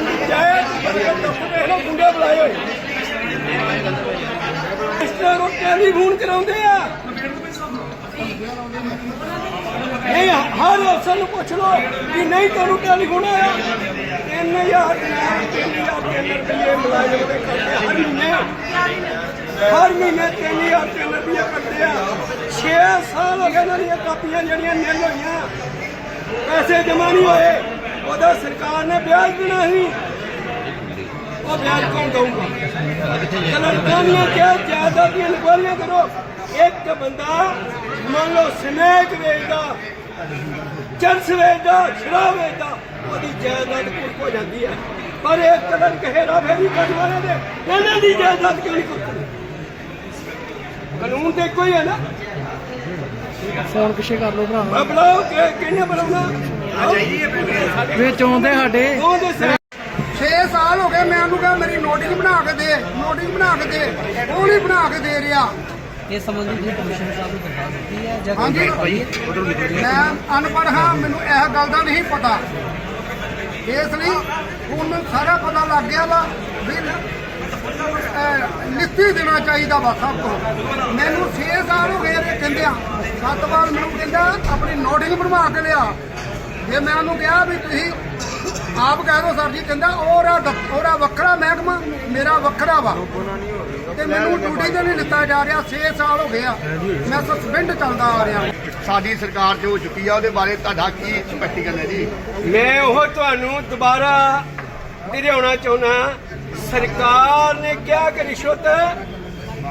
ਕਾਰਵਾਈ ਕਰਨੀ ਗੁੰਡੇ ਬੁਲਾਏ ਹੋਏ ਇਸ ਉਹ ਟੈਲੀਫੋਨ ਕਰਾਉਂਦੇ ਆ ਨਹੀਂ ਹਰ ਅਫਸਰ ਨੂੰ ਪੁੱਛ ਲਓ ਕਿ ਨਹੀਂ ਤੁਹਾਨੂੰ ਟੈਲੀਫੋਨ ਆਇਆ 3000 ਰੁਪਏ ਮੁਲਾਜ਼ਮ ਦੇ ਕਰਦੇ ਹਰ ਮਹੀਨੇ ਹਰ ਮਹੀਨੇ 3000 ਰੁਪਏ ਕਰਦੇ ਆ 6 ਸਾਲ ਹੋ ਗਏ ਇਹਨਾਂ ਦੀਆਂ ਕਾਪੀਆਂ ਜਿਹੜੀਆਂ ਨਿਲ ਹੋਈਆਂ ਪੈਸੇ ਜਮਾ ਨਹੀਂ ਹੋਏ ਉਹਦਾ ਸਰਕਾਰ ਨੇ ਵਿਆਜ ਦੇਣਾ ਸੀ। ਉਹ ਵਿਆਜ ਕੌਣ ਦਊਗਾ? ਕਲਰਕਾਂ ਦੀਆਂ ਕਿਆ ਜਾਇਦਾਦ ਦੀਆਂ ਇਨਕੁਆਰੀਆਂ ਕਰੋ। ਇੱਕ ਬੰਦਾ ਮੰਨ ਲਓ ਸਨੇਕ ਵੇਚਦਾ ਚਰਸ ਵੇਚਦਾ ਸ਼ਰਾਬ ਵੇਚਦਾ ਉਹਦੀ ਜਾਇਦਾਦ ਕੁੱਟ ਹੋ ਜਾਂਦੀ ਹੈ। ਪਰ ਇਹ ਕਦਰ ਕਹੇਰਾ ਫੇਰੀ ਕਰਨ ਵਾਲੇ ਦੇ ਇਹਨਾਂ ਦੀ ਜਾਇਦਾਦ ਕਿਉਂ ਨਹੀਂ ਕੁੱਟਦੀ ਕਾਨੂੰਨ ਤੇ ਕੋਈ ਹੈ ਨਾ? ਫੋਨ ਪਿੱਛੇ ਕਰ ਲਓ ਭਰਾ। ਮੈਂ ਬੁਲਾਓ ਕਿ ਕਿਹਨੇ ਬੁਲਾਉਣਾ? ਵਿੱਚ ਆਉਂਦੇ ਸਾਡੇ। ਉਹ ਦੇ ਸਿਰ 6 ਸਾਲ ਹੋ ਗਏ ਮੈਂ ਉਹਨੂੰ ਕਿਹਾ ਮੇਰੀ ਨੋਟਿਸ ਬਣਾ ਕੇ ਦੇ ਨੋਟਿਸ ਬਣਾ ਕੇ ਦੇ। ਉਹ ਨਹੀਂ ਬਣਾ ਕੇ ਦੇ ਰਿਹਾ। ਇਸ ਸੰਬੰਧੀ ਤੁਸੀਂ ਕਮਿਸ਼ਨਰ ਸਾਹਿਬ ਨੂੰ ਦਰਖਾਸਤ ਦਿੱਤੀ ਹੈ ਜਾਂ ਹਾਂਜੀ। ਮੈਂ ਅਨਪੜ੍ਹ ਹਾਂ ਮੈਨੂੰ ਇਹ ਗੱਲ ਦਾ ਨਹੀਂ ਪਤਾ। ਇਸ ਲਈ ਹੁਣ ਮੈਨੂੰ ਸਾਰਾ ਪਤਾ ਲੱਗ ਗਿਆ ਵਾ ਵੀ ਲਿਖਤੀ ਦੇਣਾ ਚਾਹੀਦਾ ਵਾ ਸਭ ਤੋਂ। ਮੈਨੂੰ 6 ਸਾਲ ਹੋ ਗਏ ਇਹ ਕਹਿੰਦੇ ਆ ਸੱਤ ਵਾਰ ਮੈਨੂੰ ਕਹਿੰਦਾ ਆਪਣੀ ਨੋਟਿਸ ਬਣਵਾ ਕੇ ਲਿਆ। ਜੇ ਮੈਂ ਉਹਨੂੰ ਕਿਹਾ ਵੀ ਤੁਸੀਂ ਆਪ ਕਹਿ ਦੋ ਸਰ ਜੀ ਕਹਿੰਦਾ ਉਹਦਾ ਦਫ਼- ਉਹਦਾ ਵੱਖਰਾ ਮਹਿਕਮਾ ਮੇਰਾ ਵੱਖਰਾ ਵਾ। ਤੇ ਮੈਨੂੰ ਡਿਊਟੀ ਤੇ ਨਹੀਂ ਲਿੱਤਾ ਜਾ ਰਿਹਾ 6 ਸਾਲ ਹੋ ਗਏ ਆ। ਮੈਂ ਸਸਪੈਂਡ ਚੱਲਦਾ ਆ ਰਿਹਾ। ਸਾਡੀ ਸਰਕਾਰ ਜੋ ਹੋ ਚੁੱਕੀ ਆ ਉਹਦੇ ਬਾਰੇ ਤੁਹਾਡਾ ਕੀ ਸਪਸ਼ਟੀਕਰਨ ਹੈ ਜੀ? ਮੈਂ ਉਹ ਤੁਹਾਨੂੰ ਦੁਬਾਰਾ ਦਿਖਾਉਣਾ ਚਾਹੁੰਦਾ ਸਰਕਾਰ ਨੇ ਕਿਹਾ ਕਿ ਰਿਸ਼ਵਤ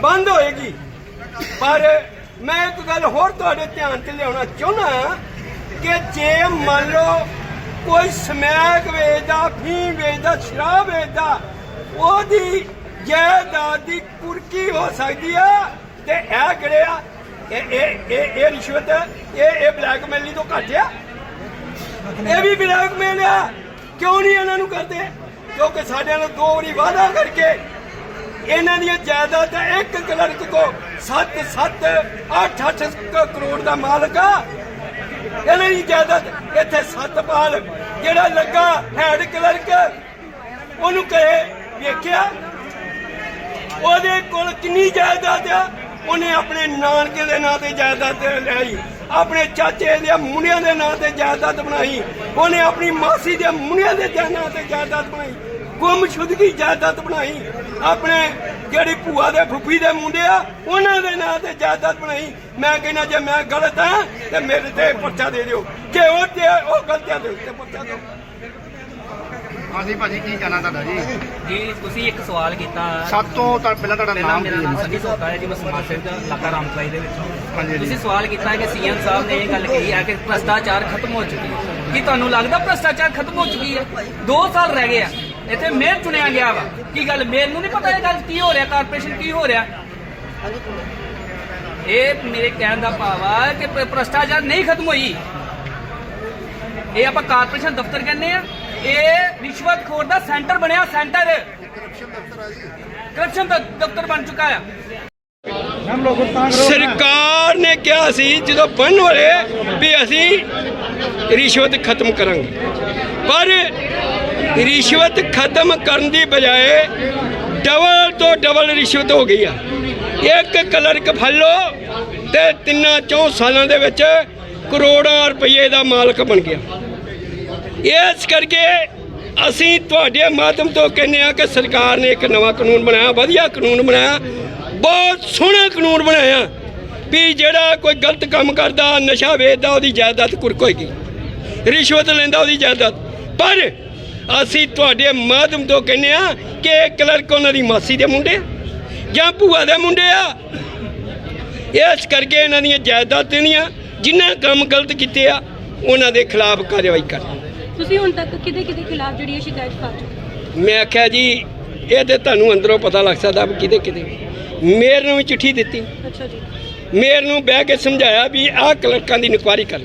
ਬੰਦ ਹੋਏਗੀ। ਪਰ ਮੈਂ ਇੱਕ ਗੱਲ ਹੋਰ ਤੁਹਾਡੇ ਧਿਆਨ 'ਚ ਲਿਆਉਣਾ ਚਾਹੁੰਦਾ ਕਿ ਜੇ ਮੰਨ ਲਓ ਕੋਈ ਸਮੈਕ ਵੇਚਦਾ ਫੀਮ ਵੇਚਦਾ, ਸ਼ਰਾਬ ਵੇਚਦਾ, ਉਹਦੀ ਜਾਇਦਾਦ ਦੀ ਕੁਰਕੀ ਹੋ ਸਕਦੀ ਆ। ਤੇ ਇਹ ਕਿਹੜੇ ਇਹ ਇਹ ਇਹ ਇਹ ਰਿਸ਼ਵਤ, ਇਹ ਇਹ ਬਲੈਕਮੇਲਿੰਗ ਤੋਂ ਘੱਟ ਆ। ਇਹ ਵੀ ਬਲੈਕਮੇਲ ਆ। ਕਿਉਂ ਨਹੀਂ ਇਹਨਾਂ ਨੂੰ ਕਰਦੇ? ਕਿਉਂਕਿ ਸਾਡੇ ਨਾਲ ਦੋ ਵਾਰੀ ਵਾਅਦਾ ਕਰਕੇ ਇਹਨਾਂ ਦੀਆਂ ਜਾਇਦਾਦਾਂ ਇੱਕ ਕਲਰਕ ਕੋ 7 7 8 8 ਕਰੋੜ ਦਾ ਮਾਲਕ ਆ। ਇਹਨਾਂ ਦੀ ਜਾਇਦਾਦ ਇੱਥੇ ਸਤਪਾਲ ਜਿਹੜਾ ਲੱਗਾ ਹੈਡ ਕਲਰਕ, ਉਹਨੂੰ ਕਹੇ, ਵੇਖਿਆ? ਉਹਦੇ ਕੋਲ ਕਿੰਨੀ ਜਾਇਦਾਦ ਆ? ਉਹਨੇ ਆਪਣੇ ਨਾਨਕੇ ਦੇ ਨਾਂ ਤੇ ਜਾਇਦਾਦ ਲਈ ਆਪਣੇ ਚਾਚੇ ਦੇ ਮੁੰਡਿਆਂ ਦੇ ਨਾਂ ਤੇ ਜਾਇਦਾਦ ਬਣਾਈ। ਉਹਨੇ ਆਪਣੀ ਮਾਸੀ ਦੇ ਮੁੰਡਿਆਂ ਦੇ ਨਾਂ ਤੇ ਜਾਇਦਾਦ ਬਣਾਈ। ਗੁੰਮਸ਼ੁਦਗੀ ਜਾਇਦਾਦ ਬਣਾਈ। ਆਪਣੇ ਜਿਹੜੀ ਭੂਆ ਦੇ ਫੁੱਫੀ ਦੇ ਮੁੰਡੇ ਆ ਉਹਨਾਂ ਦੇ ਨਾਂ ਤੇ ਜਾਇਦਾਦ ਬਣਾਈ। ਮੈਂ ਕਹਿੰਦਾ ਜੇ ਮੈਂ ਗਲਤ ਹਾਂ ਤੇ ਮੇਰੇ ਤੇ ਪਰਚਾ ਦੇ ਦਿਓ। ਜੇ ਉਹ ਤੇ ਉਹ ਗਲਤ ਹੈ ਤੇ ਉੱਤੇ ਪਰਚਾ ਦਿਓ। ਹਾਂਜੀ ਭਾਜੀ ਕੀ ਕਹਿਣਾ ਤੁਹਾਡਾ ਜੀ? ਜੀ ਤੁਸੀਂ ਇੱਕ ਸਵਾਲ ਕੀਤਾ। ਸਭ ਤੋਂ ਤਾਂ ਪਹਿਲਾਂ ਤੁਹਾਡਾ ਨਾਮ ਮੇਰਾ ਕੀ ਨਾਮ ਹੈ ਸੰਨੀ ਸੋਤਾ ਹੈ ਜੀ ਮੈਂ ਸਮਾਜ ਸੇਵਕ ਇਲਾਕਾ ਰਾਮਕਲਾਈ ਦੇ ਵਿੱਚ। ਤੁਸੀਂ ਸਵਾਲ ਕੀਤਾ ਕਿ ਸੀਐਮ ਸਾਹਿਬ ਨੇ ਇਹ ਗੱਲ ਕਹੀ ਹੈ ਕਿ ਭ੍ਰਸ਼ਟਾਚਾਰ ਖਤਮ ਹੋ ਚੁੱਕੀ ਹੈ। ਕੀ ਤੁਹਾਨੂੰ ਲੱਗਦਾ ਭ੍ਰਸ਼ਟਾਚਾਰ ਖਤਮ ਹੋ ਚੁੱਕੀ ਹੈ? 2 ਸਾਲ ਰਹਿ ਗਏ ਆ। ਇੱਥੇ ਮੇਅਰ ਚੁਣਿਆ ਗਿਆ ਵਾ। ਕੀ ਗੱਲ ਮੇਅਰ ਨੂੰ ਨਹੀਂ ਪਤਾ ਇਹ ਗੱਲ ਕੀ ਹੋ ਰਿਹਾ ਕਾਰਪੋਰੇਸ਼ਨ ਕੀ ਹੋ ਰਿਹਾ? ਇਹ ਮੇਰੇ ਕਹਿਣ ਦਾ ਭਾਵ ਆ ਕਿ ਭ੍ਰ- ਭ੍ਰਸ਼ਟਾਚਾਰ ਨਹੀਂ ਖਤਮ ਹੋਈ। ਇਹ ਆਪਾਂ ਕਾਰਪੋਰੇਸ਼ਨ ਦਫ਼ਤਰ ਕਹਿੰਦੇ ਆ। ਇਹ ਰਿਸ਼ਵਤਖੋਰ ਦਾ ਸੈਂਟਰ ਬਣਿਆ ਸੈਂਟਰ। ਕਰਪਸ਼ਨ ਦਾ ਦਫ਼ਤਰ ਬਣ ਚੁੱਕਾ ਆ। ਸਰਕਾਰ ਨੇ ਕਿਹਾ ਸੀ ਜਦੋਂ ਬਣਨ ਵਾਲੇ ਵੀ ਅਸੀਂ ਰਿਸ਼ਵਤ ਖਤਮ ਕਰਾਂਗੇ। ਪਰ ਰਿਸ਼ਵਤ ਖਤਮ ਕਰਨ ਦੀ ਬਜਾਏ ਡਬਲ ਤੋਂ ਡਬਲ ਰਿਸ਼ਵਤ ਹੋ ਗਈ ਆ। ਇੱਕ ਕਲਰਕ ਫੜ ਲਓ ਤੇ ਤਿੰਨਾਂ ਚੌਂ ਸਾਲਾਂ ਦੇ ਵਿੱਚ ਕਰੋੜਾਂ ਰੁਪਏ ਦਾ ਮਾਲਕ ਬਣ ਗਿਆ। ਇਸ ਕਰਕੇ ਅਸੀਂ ਤੁਹਾਡੇ ਮਾਧਿਅਮ ਤੋਂ ਕਹਿੰਦੇ ਆ ਕਿ ਸਰਕਾਰ ਨੇ ਇੱਕ ਨਵਾਂ ਕਾਨੂੰਨ ਬਣਾਇਆ, ਵਧੀਆ ਕਾਨੂੰਨ ਬਣਾਇਆ, ਬਹੁਤ ਸੋਹਣਾ ਕਾਨੂੰਨ ਬਣਾਇਆ ਵੀ ਜਿਹੜਾ ਕੋਈ ਗਲਤ ਕੰਮ ਕਰਦਾ, ਨਸ਼ਾ ਵੇਚਦਾ, ਉਹਦੀ ਜਾਇਦਾਦ ਕੁਰਕ ਹੋਏਗੀ। ਰਿਸ਼ਵਤ ਲੈਂਦਾ, ਉਹਦੀ ਜਾਇਦਾਦ। ਪਰ ਅਸੀਂ ਤੁਹਾਡੇ ਮਾਧਿਅਮ ਤੋਂ ਕਹਿੰਦੇ ਆ ਕਿ ਇਹ ਕਲਰਕ ਉਹਨਾਂ ਦੀ ਮਾਸੀ ਦੇ ਮੁੰਡੇ ਜਾਂ ਭੂਆ ਦੇ ਮੁੰਡੇ ਆ। ਇਸ ਕਰਕੇ ਇਹਨਾਂ ਦੀਆਂ ਜਾਇਦਾਦਾਂ ਦੀਆਂ ਜਿਨ੍ਹਾਂ ਕੰਮ ਗਲਤ ਕੀਤੇ ਆ ਉਹਨਾਂ ਦੇ ਖਿਲਾਫ ਕਾਰਵਾਈ ਕਰ। ਤੁਸੀਂ ਹੁਣ ਤੱਕ ਕਿਹਦੇ ਕਿਹਦੇ ਖਿਲਾਫ ਜਿਹੜੀ ਇਹ ਸ਼ਿਕਾਇਤ ਕਰ ਮੈਂ ਆਖਿਆ ਜੀ ਇਹ ਤੇ ਤੁਹਾਨੂੰ ਅੰਦਰੋਂ ਪਤਾ ਲੱਗ ਸਕਦਾ ਵੀ ਕਿਹਦੇ ਕਿਹਦੇ। ਮੇਰ ਨੂੰ ਵੀ ਚਿੱਠੀ ਦਿੱਤੀ। ਅੱਛਾ ਜੀ। ਮੇਰ ਨੂੰ ਬਹਿ ਕੇ ਸਮਝਾਇਆ ਵੀ ਆਹ ਕਲਰਕਾਂ ਦੀ ਇਨਕੁਆਰੀ ਕਰ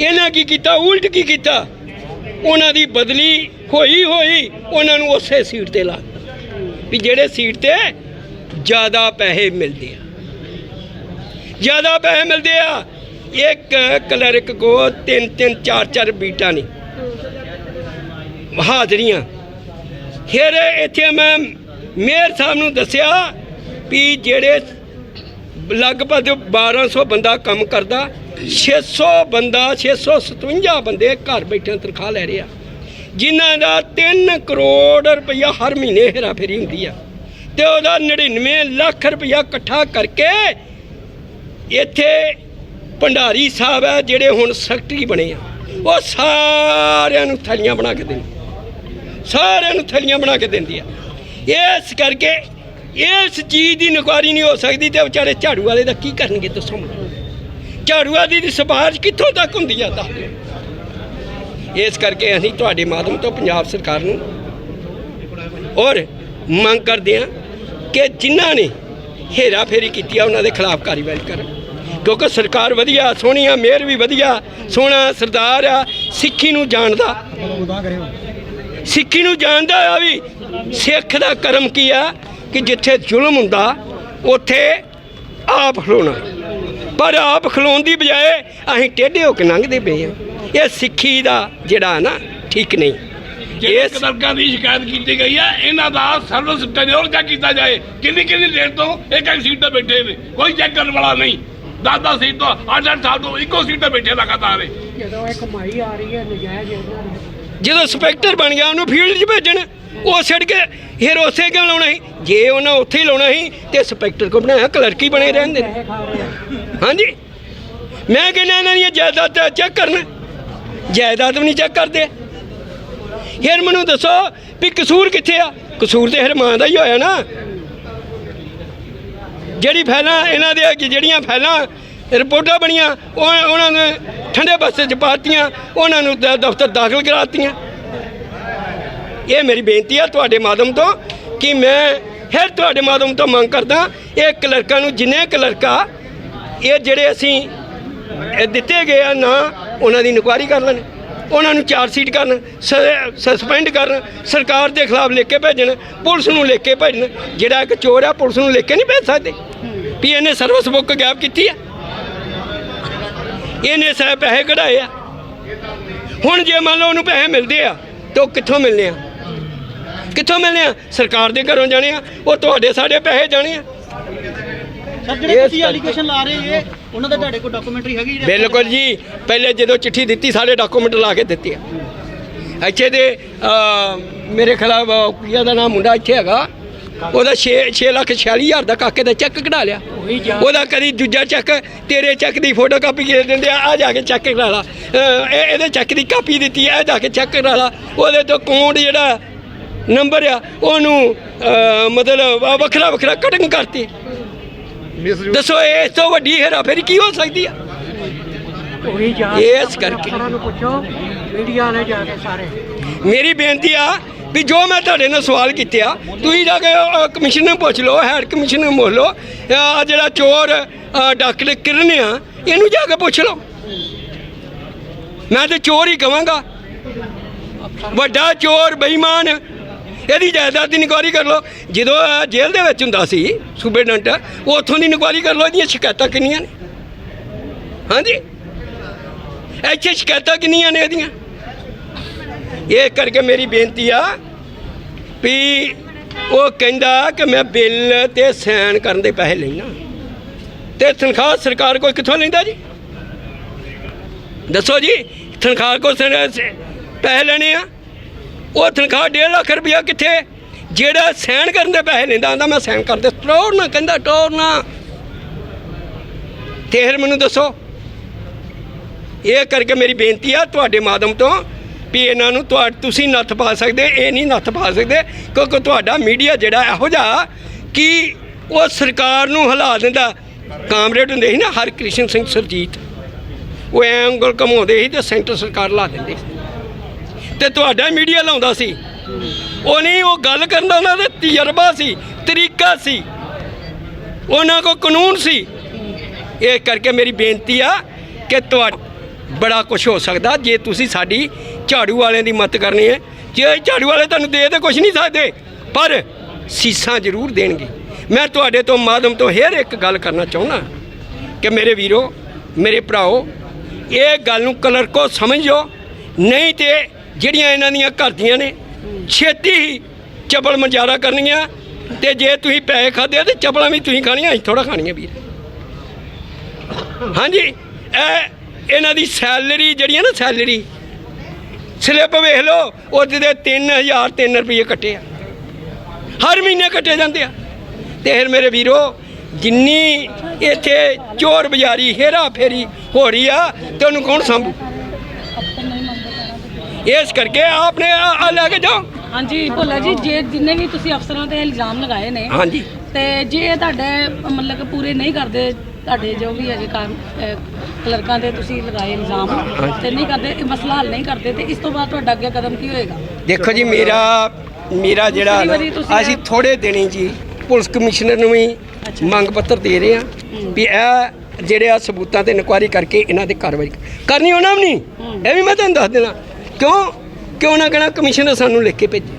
ਇਹਨਾਂ ਕੀ ਕੀਤਾ ਉਲਟ ਕੀ ਕੀਤਾ? ਉਹਨਾਂ ਦੀ ਬਦਲੀ ਹੋਈ ਹੋਈ ਉਹਨਾਂ ਨੂੰ ਉਸੇ ਸੀਟ ਤੇ ਲਾ ਵੀ ਜਿਹੜੇ ਸੀਟ ਤੇ ਜ਼ਿਆਦਾ ਪੈਸੇ ਮਿਲਦੇ ਆ। ਜ਼ਿਆਦਾ ਪੈਸੇ ਮਿਲਦੇ ਆ, ਇੱਕ ਕਲਰਕ ਕੋ ਤਿੰਨ ਤਿੰਨ, ਚਾਰ ਚਾਰ ਬੀਟਾਂ ਨੇ। ਹਾਜ਼ਰੀਆਂ। ਫਿਰ ਇੱਥੇ ਮੈਂ ਮੇਅਰ ਸਾਹਿਬ ਨੂੰ ਦੱਸਿਆ ਵੀ ਜਿਹੜੇ ਲਗਭਗ 1200 ਬੰਦਾ ਕੰਮ ਕਰਦਾ 600 ਬੰਦਾ 657 ਬੰਦੇ ਘਰ ਬੈਠੇ ਤਨਖਾਹ ਲੈ ਰਿਹਾ। ਜਿਨ੍ਹਾਂ ਦਾ 3 ਕਰੋੜ ਰੁਪਇਆ ਹਰ ਮਹੀਨੇ ਹੇਰਾ ਫੇਰੀ ਹੁੰਦੀ ਆ। ਤੇ ਉਹਦਾ 99 ਲੱਖ ਰੁਪਇਆ ਇਕੱਠਾ ਕਰਕੇ ਇੱਥੇ ਭੰਡਾਰੀ ਸਾਹਿਬ ਹੈ ਜਿਹੜੇ ਹੁਣ ਸੈਕਟਰੀ ਬਣੇ ਆ, ਉਹ ਸਾਰਿਆਂ ਨੂੰ ਥਲੀਆਂ ਬਣਾ ਕੇ ਦਿੰਦੇ ਸਾਰਿਆਂ ਨੂੰ ਥਲੀਆਂ ਬਣਾ ਕੇ ਦਿੰਦੀ ਆ। ਇਸ ਕਰਕੇ ਇਸ ਚੀਜ਼ ਦੀ ਨੁਕਵਾਰੀ ਨਹੀਂ ਹੋ ਸਕਦੀ ਤੇ ਵਿਚਾਰੇ ਝਾੜੂ ਵਾਲੇ ਦਾ ਕੀ ਕਰਨਗੇ ਦੱਸੋ ਮੈਨੂੰ? ਝਾੜੂ ਵਾਲੀ ਦੀ ਸਿਫਾਰਿਸ਼ ਕਿੱਥੋਂ ਤੱਕ ਹੁੰਦੀ ਆ ਤਾਂ ਇਸ ਕਰਕੇ ਅਸੀਂ ਤੁਹਾਡੇ ਮਾਧਿਅਮ ਤੋਂ ਪੰਜਾਬ ਸਰਕਾਰ ਨੂੰ ਔਰ ਮੰਗ ਕਰਦੇ ਹਾਂ ਕਿ ਜਿਨ੍ਹਾਂ ਨੇ ਹੇਰਾ ਫੇਰੀ ਕੀਤੀ ਆ, ਉਹਨਾਂ ਦੇ ਖਿਲਾਫ ਕਾਰਵਾਈ ਕਰਨ। ਕਿਉਂਕਿ ਸਰਕਾਰ ਵਧੀਆ, ਸੋਹਣੀ ਆ, ਮੇਅਰ ਵੀ ਵਧੀਆ, ਸੋਹਣਾ ਸਰਦਾਰ ਆ, ਸਿੱਖੀ ਨੂੰ ਜਾਣਦਾ। ਸਿੱਖੀ ਨੂੰ ਜਾਣਦਾ ਆ ਵੀ ਸਿੱਖ ਦਾ ਕਰਮ ਕੀ ਆ ਕਿ ਜਿੱਥੇ ਜ਼ੁਲਮ ਹੁੰਦਾ, ਉੱਥੇ ਆਪ ਖਲੋਣਾ। ਪਰ ਆਪ ਖਲੋਣ ਦੀ ਬਜਾਏ ਅਸੀਂ ਟੇਢੇ ਹੋ ਕੇ ਲੰਘਦੇ ਪਏ ਆ ਇਹ ਸਿੱਖੀ ਦਾ ਜਿਹੜਾ ਨਾ ਠੀਕ ਨਹੀਂ। ਜਿਹੜੇ ਇਸ ਕਲਰਕਾਂ ਦੀ ਸ਼ਿਕਾਇਤ ਕੀਤੀ ਗਈ ਹੈ ਇਹਨਾਂ ਦਾ ਸਰਵਿਸ ਟੈਨਿਓਰ ਕਿਆ ਕੀਤਾ ਜਾਏ। ਕਿੰਨੀ ਕਿੰਨੀ ਦੇਰ ਤੋਂ ਇੱਕ ਇੱਕ ਸੀਟ ਤੇ ਬੈਠੇ ਨੇ? ਕੋਈ ਚੈੱਕ ਕਰਨ ਵਾਲਾ ਨਹੀਂ। 10 ਸੀਟ ਤੋਂ 8-8 ਸਾਲ ਤੋਂ ਇੱਕੋ ਸੀਟ ਤੇ ਬੈਠੇ ਲਗਾਤਾਰ ਜਦੋਂ ਇਹ ਕਮਾਈ ਆ ਰਹੀ ਹੈ ਨਜਾਇਜ਼ ਜਦੋਂ ਸਪੈਕਟਰ ਬਣ ਗਿਆ ਉਹਨੂੰ ਫੀਲਡ 'ਚ ਭੇਜਣ। ਉਹ ਛੱਡ ਕੇ ਫਿਰ ਉਸੇ ਕਿਉਂ ਲਾਉਣਾ ਸੀ? ਜੇ ਉਹਨਾਂ ਉੱਥੇ ਹੀ ਲਾਉਣਾ ਸੀ ਤੇ ਸਪੈਕਟਰ ਕੋ ਬਣਾਇਆ ਕਲਰਕੀ ਬਣੇ ਰਹਿੰਦੇ ਹਾਂਜੀ। ਮੈਂ ਕਹਿੰਦਾ ਇਹਨਾਂ ਦੀਆਂ ਜਾਇਦਾਦਾਂ ਚੈੱਕ ਕਰਨ। ਜਾਇਦਾਦ ਵੀ ਨਹੀਂ ਚੈੱਕ ਕਰਦੇ। ਫਿਰ ਮੈਨੂੰ ਦੱਸੋ ਵੀ ਕਸੂਰ ਕਿੱਥੇ ਆ? ਕਸੂਰ ਤੇ ਹਰਮਾਨ ਦਾ ਹੀ ਹੋਇਆ ਨਾ। ਜਿਹੜੀ ਫੈਲਾਂ ਇਹਨਾਂ ਦੇ ਅੱਗੇ ਜਿਹੜੀਆਂ ਫੈਲਾਂ ਰਿਪੋਰਟਾਂ ਬਣੀਆਂ, ਉਹ ਉਹਨਾਂ ਨੇ ਠੰਡੇ ਬਸਤੇ ਚ ਪਾਤੀਆਂ, ਉਹਨਾਂ ਨੂੰ ਦਫ਼ਤਰ ਦਾਖਲ ਕਰਾਤੀਆਂ। ਇਹ ਮੇਰੀ ਬੇਨਤੀ ਆ ਤੁਹਾਡੇ ਮਾਧਮ ਤੋਂ ਕਿ ਮੈਂ ਫਿਰ ਤੁਹਾਡੇ ਮਾਧਮ ਤੋਂ ਮੰਗ ਕਰਦਾ, ਇਹ ਕਲਰਕਾਂ ਨੂੰ ਜਿੰਨੇ ਕਲਰਕਾ ਇਹ ਜਿਹੜੇ ਅਸੀਂ ਦਿੱਤੇ ਗਏ ਆ ਨਾ, ਉਹਨਾਂ ਦੀ ਇਨਕੁਆਇਰੀ ਕਰ ਲੈਣ। ਉਹਨਾਂ ਨੂੰ ਚਾਰ ਸੀਟ ਕਰਨ ਸਸਪੈਂਡ ਕਰਨ ਸਰਕਾਰ ਦੇ ਖਿਲਾਫ ਲਿਖ ਕੇ ਭੇਜਣ ਪੁਲਿਸ ਨੂੰ ਲਿਖ ਕੇ ਭੇਜਣ। ਜਿਹੜਾ ਇੱਕ ਚੋਰ ਆ ਪੁਲਿਸ ਨੂੰ ਲਿਖ ਕੇ ਨਹੀਂ ਭੇਜ ਸਕਦੇ। ਵੀ ਇਹਨੇ ਸਰਵਿਸ ਬੁੱਕ ਗੈਪ ਕੀਤੀ ਆ। ਇਹਨੇ ਸਾਰੇ ਪੈਸੇ ਕਢਾਏ ਆ। ਹੁਣ ਜੇ ਮੰਨ ਲਓ ਉਹਨੂੰ ਪੈਸੇ ਮਿਲਦੇ ਆ ਤਾਂ ਉਹ ਕਿੱਥੋਂ ਮਿਲਨੇ ਆ? ਕਿੱਥੋਂ ਮਿਲਨੇ ਆ? ਸਰਕਾਰ ਦੇ ਘਰੋਂ ਜਾਣੇ ਆ ਉਹ ਤੁਹਾਡੇ ਸਾਡੇ ਪੈਸੇ ਜਾਣੇ ਆ। ਸਰ ਜਿਹੜੇ ਤੁਸੀਂ ਐਲੀਗੇਸ਼ਨ ਲਾ ਰਹੇ ਇਹ ਉਹਨਾਂ ਦਾ ਤੁਹਾਡੇ ਕੋਲ ਡਾਕੂਮੈਂਟਰੀ ਹੈਗੀ ਬਿਲਕੁਲ ਜੀ। ਪਹਿਲੇ ਜਦੋਂ ਚਿੱਠੀ ਦਿੱਤੀ ਸਾਰੇ ਡਾਕੂਮੈਂਟ ਲਾ ਕੇ ਦਿੱਤੇ ਆ। ਇੱਥੇ ਦੇ ਮੇਰੇ ਖਿਲਾਫ ਕੁੜੀਆ ਦਾ ਨਾਮ ਮੁੰਡਾ ਇੱਥੇ ਹੈਗਾ। ਉਹਦਾ 6 6 ਲੱਖ 46 ਹਜ਼ਾਰ ਦਾ ਕਾਕੇ ਦਾ ਚੈੱਕ ਕਢਾ ਲਿਆ। ਉਹਦਾ ਕਦੀ ਦੂਜਾ ਚੈੱਕ ਤੇਰੇ ਚੈੱਕ ਦੀ ਫੋਟੋ ਕਾਪੀ ਦਿੰਦੇ ਆ ਆ ਜਾ ਕੇ ਚੈੱਕ ਕਢਾ ਲਾ। ਇਹ ਇਹਦੇ ਚੈੱਕ ਦੀ ਕਾਪੀ ਦਿੱਤੀ ਆ ਜਾ ਕੇ ਚੈੱਕ ਕਢਾ ਲਾ। ਉਹਦੇ ਤੋਂ ਕੋਡ ਜਿਹੜਾ ਨੰਬਰ ਆ ਉਹਨੂੰ ਮਤਲਬ ਵੱਖਰਾ ਵੱਖਰਾ ਕਟਿੰਗ ਕਰਤੀ। ਮਿਸਯੂਜ਼ ਦੱਸੋ ਇਸ ਤੋਂ ਵੱਡੀ ਹੇਰਾਫੇਰੀ ਕੀ ਹੋ ਸਕਦੀ ਆ? ਉਹੀ ਜਾ ਇਸ ਕਰਕੇ। ਅਫਸਰਾਂ ਨੂੰ ਪੁੱਛੋ ਮੀਡੀਆ ਵਾਲੇ ਜਾ ਕੇ ਸਾਰੇ। ਮੇਰੀ ਬੇਨਤੀ ਆ ਵੀ ਜੋ ਮੈਂ ਤੁਹਾਡੇ ਨਾਲ ਸਵਾਲ ਕੀਤੇ ਆ ਤੁਸੀਂ ਜਾ ਕੇ ਅਹ, ਕਮਿਸ਼ਨਰ ਨੂੰ ਪੁੱਛ ਲਓ ਹੈਡ ਕਮਿਸ਼ਨਰ ਨੂੰ ਮੁੱਲ ਲਓ ਆ ਜਿਹੜਾ ਚੋਰ ਅਹ, ਡਾਕਟਰ ਕਿਰਨ ਆ ਇਹਨੂੰ ਜਾ ਕੇ ਪੁੱਛ ਲਓ। ਮੈਂ ਤੇ ਚੋਰ ਹੀ ਕਵਾਂਗਾ। ਵੱਡਾ ਚੋਰ ਬੇਈਮਾਨ ਇਹਦੀ ਜਾਇਦਾਦ ਦੀ ਇਨਕੁਆਰੀ ਕਰ ਲਓ। ਜਦੋਂ ਇਹ ਜੇਲ੍ਹ ਦੇ ਵਿੱਚ ਹੁੰਦਾ ਸੀ ਸੂਬੇਡੈਂਟ ਉੱਥੋਂ ਦੀ ਇਨਕੁਆਰੀ ਕਰ ਲਓ, ਇਹਦੀਆਂ ਸ਼ਿਕਾਇਤਾਂ ਕਿੰਨੀਆਂ ਨੇ? ਹਾਂਜੀ? ਇੱਥੇ ਸ਼ਿਕਾਇਤਾਂ ਕਿੰਨੀਆਂ ਨੇ ਇਹਦੀਆਂ? ਇਹ ਕਰਕੇ ਮੇਰੀ ਬੇਨਤੀ ਆ ਵੀ ਉਹ ਕਹਿੰਦਾ ਕਿ ਮੈਂ ਬਿੱਲ ਤੇ ਸਾਈਨ ਕਰਨ ਦੇ ਪੈਸੇ ਲੈਣਾ ਤੇ ਤਨਖਾਹ ਸਰਕਾਰ ਕੋਈ ਕਿੱਥੋਂ ਲੈਂਦਾ ਜੀ? ਦੱਸੋ ਜੀ, ਤਨਖਾਹ ਕੋ ਪੈਸੇ ਲੈਣੇ ਆ? ਉਹ ਤਨਖਾਹ 1.5 ਲੱਖ ਰੁਪਇਆ ਕਿੱਥੇ? ਜਿਹੜਾ ਸਹਿਣ ਕਰਨ ਦੇ ਪੈਸੇ ਲੈਂਦਾ ਆਂਦਾ ਮੈਂ ਸਹਿਣ ਕਰ ਦੇ ਟੋਰ ਨਾ, ਕਹਿੰਦਾ ਟੋਰ ਨਾ। ਤੇ ਫਿਰ ਮੈਨੂੰ ਦੱਸੋ, ਇਹ ਕਰਕੇ ਮੇਰੀ ਬੇਨਤੀ ਆ ਤੁਹਾਡੇ ਮਾਧਮ ਤੋਂ ਵੀ ਇਹਨਾਂ ਨੂੰ ਤੁਹਾ, ਤੁਸੀਂ ਨੱਥ ਪਾ ਸਕਦੇ, ਇਹ ਨਹੀਂ ਨੱਥ ਪਾ ਸਕਦੇ, ਕਿਉਂਕਿ ਤੁਹਾਡਾ ਮੀਡੀਆ ਜਿਹੜਾ ਇਹੋ ਜਿਹਾ ਕਿ ਉਹ ਸਰਕਾਰ ਨੂੰ ਹਿਲਾ ਦਿੰਦਾ। ਕਾਮਰੇਡ ਹੁੰਦੇ ਸੀ ਨਾ, ਹਰਕ੍ਰਿਸ਼ਨ ਸਿੰਘ ਸਰਜੀਤ। ਉਹ ਐ ਉਂਗਲ ਘਮਾਉਂਦੇ ਸੀ ਤੇ ਸੈਂਟਰ ਸਰਕਾਰ ਲਾ ਦਿੰਦੇ ਸੀ। ਤੇ ਤੁਹਾਡਾ ਮੀਡੀਆ ਲਾਉਂਦਾ ਸੀ। ਉਹ ਨਹੀਂ, ਉਹ ਗੱਲ ਕਰਨ ਦਾ ਉਹਨਾਂ ਦਾ ਤਜਰਬਾ ਸੀ, ਤਰੀਕਾ ਸੀ। ਉਹਨਾਂ ਕੋ ਕਾਨੂੰਨ ਸੀ। ਇਹ ਕਰਕੇ ਮੇਰੀ ਬੇਨਤੀ ਆ ਕਿ ਤੁਹਾਡਾ ਬੜਾ ਕੁਝ ਹੋ ਸਕਦਾ ਜੇ ਤੁਸੀਂ ਸਾਡੀ ਝਾੜੂ ਵਾਲਿਆਂ ਦੀ ਮਦਦ ਕਰਨੀ ਹੈ। ਜੇ ਝਾੜੂ ਵਾਲੇ ਤੁਹਾਨੂੰ ਦੇ ਤੇ ਕੁਝ ਨਹੀਂ ਸਕਦੇ, ਪਰ ਸੀਸਾਂ ਜ਼ਰੂਰ ਦੇਣਗੇ। ਮੈਂ ਤੁਹਾਡੇ ਤੋਂ ਮਾਧਮ ਤੋਂ ਹੇਰ ਇੱਕ ਗੱਲ ਕਰਨਾ ਚਾਹੁੰਦਾ ਕਿ ਮੇਰੇ ਵੀਰੋ, ਮੇਰੇ ਭਰਾਓ, ਇਹ ਗੱਲ ਨੂੰ ਕਲਰਕੋ ਸਮਝੋ। ਨਹੀਂ ਤੇ ਜਿਹੜੀਆਂ ਇਹਨਾਂ ਦੀਆਂ ਘਰਦੀਆਂ ਨੇ, ਛੇਤੀ ਹੀ ਚਪਲ ਮਜਾਰਾ ਕਰਨੀਆਂ ਤੇ ਜੇ ਤੁਸੀਂ ਪੈਸੇ ਖਾਦੇ ਤੇ ਚਪਲਾਂ ਵੀ ਤੁਸੀਂ ਖਾਣੀਆਂ, ਅਸੀਂ ਥੋੜਾ ਖਾਣੀਆਂ ਵੀਰ। ਹਾਂਜੀ, ਇਹ ਇਹਨਾਂ ਦੀ ਸੈਲਰੀ ਜਿਹੜੀ ਹੈ ਨਾ ਸੈਲਰੀ ਸਲਿੱਪ ਵੇਖ ਲਓ, ਉਹਦੇ ਦੇ 3000 3 ਰੁਪਏ ਕੱਟੇ ਆ। ਹਰ ਮਹੀਨੇ ਕੱਟੇ ਜਾਂਦੇ ਆ। ਤੇ ਫਿਰ ਮੇਰੇ ਵੀਰੋ, ਜਿੰਨੀ ਇੱਥੇ ਚੋਰ ਬਜ਼ਾਰੀ, ਹੇਰਾ ਫੇਰੀ ਹੋ ਰਹੀ ਆ, ਤੇ ਉਹਨੂੰ ਕੌਣ ਸੰਭੂ? ਇਸ ਕਰਕੇ ਆਪਨੇ ਆ ਲੈ ਕੇ ਜਾਓ। ਹਾਂਜੀ ਭੋਲਾ ਜੀ ਜੇ ਜਿੰਨੇ ਵੀ ਤੁਸੀਂ ਅਫਸਰਾਂ ਤੇ ਇਲਜ਼ਾਮ ਲਗਾਏ ਨੇ ਹਾਂਜੀ। ਤੇ ਜੇ ਤੁਹਾਡੇ ਮਤਲਬ ਕਿ ਪੂਰੇ ਨਹੀਂ ਕਰਦੇ ਤੁਹਾਡੇ ਜੋ ਵੀ ਹੈਗੇ ਕੰਮ ਕਲਰਕਾਂ ਤੇ ਤੁਸੀਂ ਲਗਾਏ ਇਲਜ਼ਾਮ ਤੇ ਨਹੀਂ ਕਰਦੇ ਇਹ ਮਸਲਾ ਹੱਲ ਨਹੀਂ ਕਰਦੇ ਤੇ ਇਸ ਤੋਂ ਬਾਅਦ ਤੁਹਾਡਾ ਅੱਗੇ ਕਦਮ ਕੀ ਹੋਏਗਾ? ਦੇਖੋ ਜੀ ਮੇਰਾ ਮੇਰਾ ਜਿਹੜਾ ਵਾਰੀ ਤੁਸੀਂ ਅਸੀਂ ਥੋੜੇ ਦਿਨੀ ਜੀ ਪੁਲਿਸ ਕਮਿਸ਼ਨਰ ਨੂੰ ਵੀ ਮੰਗ ਪੱਤਰ ਦੇ ਰਹੇ ਆ ਵੀ ਇਹ ਜਿਹੜੇ ਆ ਸਬੂਤਾਂ ਤੇ ਇਨਕੁਆਇਰੀ ਕਰਕੇ ਇਹਨਾਂ ਤੇ ਕਾਰਵਾਈ ਕਰਨੀ ਉਹਨਾਂ ਵੀ ਨਹੀਂ। ਇਹ ਵੀ ਮੈਂ ਤੁਹਾਨੂੰ ਦੱਸ ਦੇਣਾ ਕਿਉਂ? ਕਿਉਂ ਨਾ ਕਹਿਣਾ ਕਮਿਸ਼ਨ ਸਾਨੂੰ ਲਿਖ ਕੇ ਭੇਜੇ।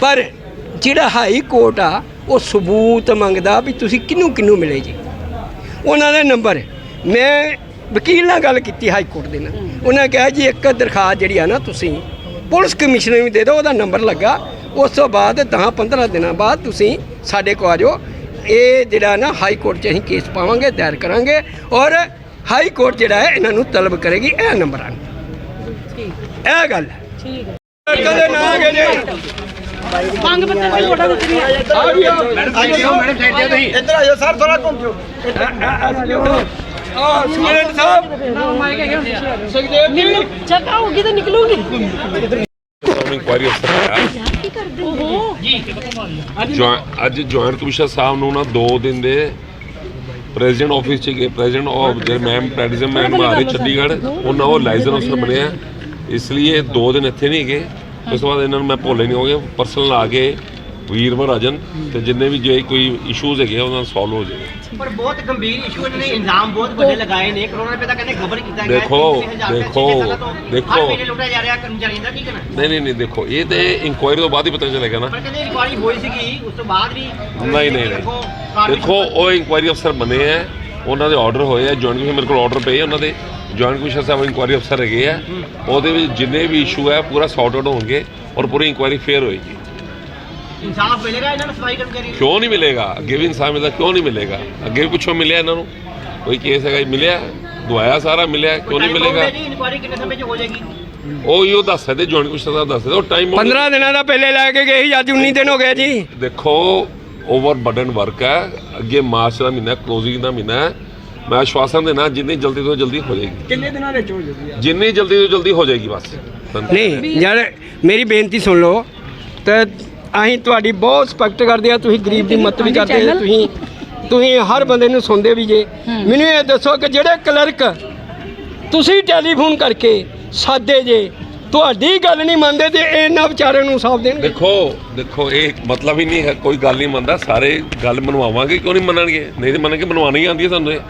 ਪਰ ਜਿਹੜਾ ਹਾਈ ਕੋਰਟ ਆ, ਉਹ ਸਬੂਤ ਮੰਗਦਾ ਵੀ ਤੁਸੀਂ ਕਿਹਨੂੰ ਕਿਹਨੂੰ ਮਿਲੇ ਜੀ। ਉਹਨਾਂ ਦਾ ਨੰਬਰ। ਮੈਂ ਵਕੀਲ ਨਾਲ ਗੱਲ ਕੀਤੀ ਹਾਈ ਕੋਰਟ ਦੇ ਨਾਲ। ਉਹਨਾਂ ਕਿਹਾ ਜੀ, ਇੱਕ ਦਰਖਾਸਤ ਜਿਹੜੀ ਆ ਨਾ ਤੁਸੀਂ ਪੁਲਿਸ ਕਮਿਸ਼ਨਰ ਨੂੰ ਦੇ ਦਿਓ, ਉਹਦਾ ਨੰਬਰ ਲੱਗਾ। ਉਸ ਤੋਂ ਬਾਅਦ 10 15 ਦਿਨਾਂ ਬਾਅਦ ਤੁਸੀਂ ਸਾਡੇ ਕੋਲ ਆ ਜਾਓ। ਇਹ ਜਿਹੜਾ ਨਾ ਹਾਈ ਕੋਰਟ 'ਚ ਅਸੀਂ ਕੇਸ ਪਾਵਾਂਗੇ, ਦਾਇਰ ਕਰਾਂਗੇ ਔਰ ਹਾਈ ਕੋਰਟ ਜਿਹੜਾ ਹੈ, ਇਹਨਾਂ ਨੂੰ ਤਲਬ ਕਰੇਗੀ, ਇਹ ਨੰਬਰਾਂ ਨੂੰ ਇਹ ਗੱਲ। ਠੀਕ ਹੈ। ਕਦੇ ਨਾ ਆ ਗਏ ਜੇ। ਮੰਗ ਪੱਤਰ ਵੀ ਤੁਹਾਡਾ ਦਿੱਤੀ ਆ ਵੀ ਆਓ ਇੱਧਰ ਆਇਓ ਸਰ ਥੋੜਾ ਘੁੰਮ ਜਾਓ। ਆ ਸੁਮੇਨ ਸਾਹਿਬ। ਸੁਖਦੇਵ ਜੀ। ਚੱਕ ਆਉਗੀ ਤਾਂ ਨਿਕਲੂਗੀ। ਇਨਕੁਆਇਰੀ ਅਫਸਰ ਆਇਆ। ਕੀ ਕਰਦੇ ਹੋ ਜੁਆ- ਅੱਜ ਜੁਆਇੰਟ ਕਮਿਸ਼ਨਰ ਸਾਹਿਬ ਨੂੰ ਨਾ 2 ਦਿਨ ਦੇ ਪ੍ਰੈਜ਼ੀਡੈਂਟ ਆਫਿਸ ਚ ਗਏ। ਪ੍ਰੈਜ਼ੀਡੈਂਟ ਆਫ ਜਿਹੜੇ ਮੈਮ ਪ੍ਰੈਜ਼ੀਡੈਂਟ ਮੈਮ ਆ ਰਹੇ ਚੰਡੀਗੜ੍ਹ ਉਹਨਾਂ ਉਹ ਲਾਇਸੈਂਸ ਅਫਸਰ ਬਣਿਆ ਇਸ ਲਈ ਇਹ 2 ਦਿਨ ਇੱਥੇ ਨਹੀਂ ਗਏ। ਉਸ ਤੋਂ ਬਾਅਦ ਇਹਨਾਂ ਨੂੰ ਮੈਂ ਭੁੱਲੇ ਨਹੀਂ ਹੋਗੇ ਪਰਸਨਲ ਆ ਕੇ ਵੀਰਵਾਰ ਆ ਜਾਣ ਤੇ ਜਿੰਨੇ ਵੀ ਜੇ ਕੋਈ ਇਸ਼ੂਜ਼ ਹੈਗੇ ਉਹਨਾਂ ਨੂੰ ਸੋਲਵ ਹੋ ਜਾਏ ਪਰ ਬਹੁਤ ਗੰਭੀਰ ਇਸ਼ੂ ਇਹਨਾਂ ਨੇ ਇਲਜ਼ਾਮ ਬਹੁਤ ਵੱਡੇ ਲਗਾਏ ਨੇ। ਕਰੋਨਾ ਰੁਪਏ ਦਾ ਕਹਿੰਦੇ ਖਬਰ ਕੀਤਾ ਗਿਆ। ਦੇਖੋ, ਦੇਖੋ, ਦੇਖੋ। ਹਰ ਮਹੀਨੇ ਲੁੱਟਿਆ ਜਾ ਰਿਹਾ। ਕਰਮਚਾਰੀਆਂ ਦਾ ਕੀ ਕਹਿਣਾ ਨਹੀਂ ਨਹੀਂ ਨਹੀਂ ਦੇਖੋ ਇਹ ਤੇ ਇਨਕੁਆਇਰੀ ਤੋਂ ਬਾਅਦ ਹੀ ਪਤਾ ਚੱਲੇਗਾ ਨਾ। ਪਰ ਕਹਿੰਦੇ ਇਨਕੁਆਰੀ ਹੋਈ ਸੀਗੀ ਉਸ ਤੋਂ ਬਾਅਦ ਵੀ ਨਹੀਂ ਨਹੀਂ ਨਹੀਂ। ਦੇਖੋ ਉਹ ਇਨਕੁਆਇਰੀ ਅਫਸਰ ਬਣੇ ਆ। ਉਹਨਾਂ ਦੇ ਆਰਡਰ ਹੋਏ ਆ। ਜੁਆਇੰਟ ਮੇਰੇ ਕੋਲ ਆਰਡਰ ਪਏ ਆ ਉਹਨਾਂ ਦੇ। ਜੁਆਇੰਟ ਕਮਿਸ਼ਨ ਸਾਹਿਬ ਇਨਕੁਆਇਰੀ ਅਫਸਰ ਹੈਗੇ ਆ। ਉਹਦੇ ਵਿੱਚ ਜਿੰਨੇ ਵੀ ਇਸ਼ੂ ਹੈ ਪੂਰਾ ਸੌਰਟ ਆਊਟ ਹੋਣਗੇ ਔਰ ਪੂਰੀ ਇਨਕੁਆਇਰੀ ਫੇਅਰ ਹੋਏਗੀ। ਇਨਸਾਫ ਮਿਲੇਗਾ ਇਹਨਾਂ ਨੂੰ ਸਫ਼ਾਈ ਕਰਮਚਾਰੀ ਕਿਉਂ ਨਹੀਂ ਮਿਲੇਗਾ? ਅੱਗੇ ਵੀ ਇਨਸਾਨ ਮਿਲਦਾ ਕਿਉਂ ਨਹੀਂ ਮਿਲੇਗਾ? ਅੱਗੇ ਵੀ ਪਿੱਛੋਂ ਮਿਲਿਆ ਇਹਨਾਂ ਨੂੰ। ਕੋਈ ਕੇਸ ਹੈਗਾ ਮਿਲਿਆ? ਦਵਾਇਆ ਸਾਰਾ ਮਿਲਿਆ ਕਿਉਂ ਨਹੀਂ ਮਿਲੇਗਾ? ਇਨਕੁਆਰੀ ਕਿੰਨੇ ਸਮੇਂ 'ਚ ਹੋ ਜਾਏਗੀ? ਉਹ ਹੀ ਉਹ ਦੱਸ ਸਕਦੇ ਜੁਆਇੰਟ ਕਮਿਸ਼ਨ ਸਾਹਿਬ ਦੱਸ ਸਕਦੇ ਉਹ ਟਾਈਮ 15 ਦਿਨਾਂ ਦਾ ਪਹਿਲੇ ਲੈ ਕੇ ਗਏ ਸੀ ਅੱਜ 19 ਦਿਨ ਹੋ ਗਏ ਜੀ। ਦੇਖੋ ਓਵਰ ਬਰਡਨ ਵਰਕ ਹੈ। ਅੱਗੇ ਮਾਰਚ ਦਾ ਮਹੀਨਾ ਕਲੋਜ਼ਿੰਗ ਦਾ ਮਹੀਨਾ ਹੈ। ਮੈਂ ਆਸ਼ਵਾਸਨ ਦੇਣਾ ਜਿੰਨੀ ਜਲਦੀ ਤੋਂ ਜਲਦੀ ਹੋ ਜਾਏਗੀ। ਕਿੰਨੇ ਦਿਨਾਂ ਵਿੱਚ ਹੋ ਜੂਗੀ ਜਿੰਨੀ ਜਲਦੀ ਤੋਂ ਜਲਦੀ ਹੋ ਜਾਏਗੀ ਬਸ। ਨਹੀਂ ਯਾਰ ਮੇਰੀ ਬੇਨਤੀ ਸੁਣ ਲਓ। ਤੇ ਅਸੀਂ ਤੁਹਾਡੀ ਬਹੁਤ ਸਪੈਕਟ ਕਰਦੇ ਆ ਤੁਸੀਂ ਗਰੀਬ ਦੀ ਮਦਦ ਵੀ ਕਰਦੇ ਆ ਤੁਸੀਂ ਤੁਸੀਂ ਹਰ ਬੰਦੇ ਨੂੰ ਸੁਣਦੇ ਵੀ ਜੇ। ਮੈਨੂੰ ਇਹ ਦੱਸੋ ਕਿ ਜਿਹੜੇ ਕਲਰਕ ਤੁਸੀਂ ਟੈਲੀਫੋਨ ਕਰਕੇ ਸਾਦੇ ਜੇ ਤੁਹਾਡੀ ਗੱਲ ਨਹੀਂ ਮੰਨਦੇ ਤੇ ਇਹਨਾਂ ਵਿਚਾਰਿਆਂ ਨੂੰ ਸਾਫ਼ ਦੇਣਗੇ। ਦੇਖੋ ਦੇਖੋ ਇਹ ਮਤਲਬ ਹੀ ਨਹੀਂ ਹੈ ਕੋਈ ਗੱਲ ਨਹੀਂ ਮੰਨਦਾ ਸਾਰੇ ਗੱਲ ਮਨਵਾਵਾਂਗੇ ਕਿਉਂ ਨਹੀਂ ਮੰਨਣਗੇ? ਨਹੀਂ ਤੇ ਮੰਨ ਕੇ ਮਨਵਾਣੀ ਆਉਂਦੀ ਹੈ ਤੁਹਾਨੂੰ ਇਹ।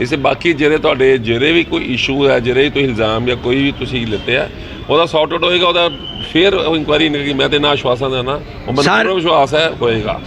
ਇਸੇ ਬਾਕੀ ਜਿਹੜੇ ਤੁਹਾਡੇ ਜਿਹੜੇ ਵੀ ਕੋਈ ਇਸ਼ੂ ਹੈ ਜਿਹੜੇ ਤੁਸੀਂ ਇਲਜ਼ਾਮ ਜਾਂ ਕੋਈ ਵੀ ਤੁਸੀਂ ਲਿੱਤੇ ਆ ਉਹਦਾ ਸੌਰਟ ਆਊਟ ਹੋਏਗਾ ਉਹਦਾ ਫੇਰ ਇਨਕੁਆਇਰੀ ਨਿਕਲੇਗੀ। ਮੈਂ ਤੇ ਨਾ ਆਸ਼ਵਾਸਨ ਦੇਣਾ ਉਹ ਮੈਨੂੰ ਪੂਰਾ ਵਿਸ਼ਵਾਸ ਹੈ ਹੋਏਗਾ।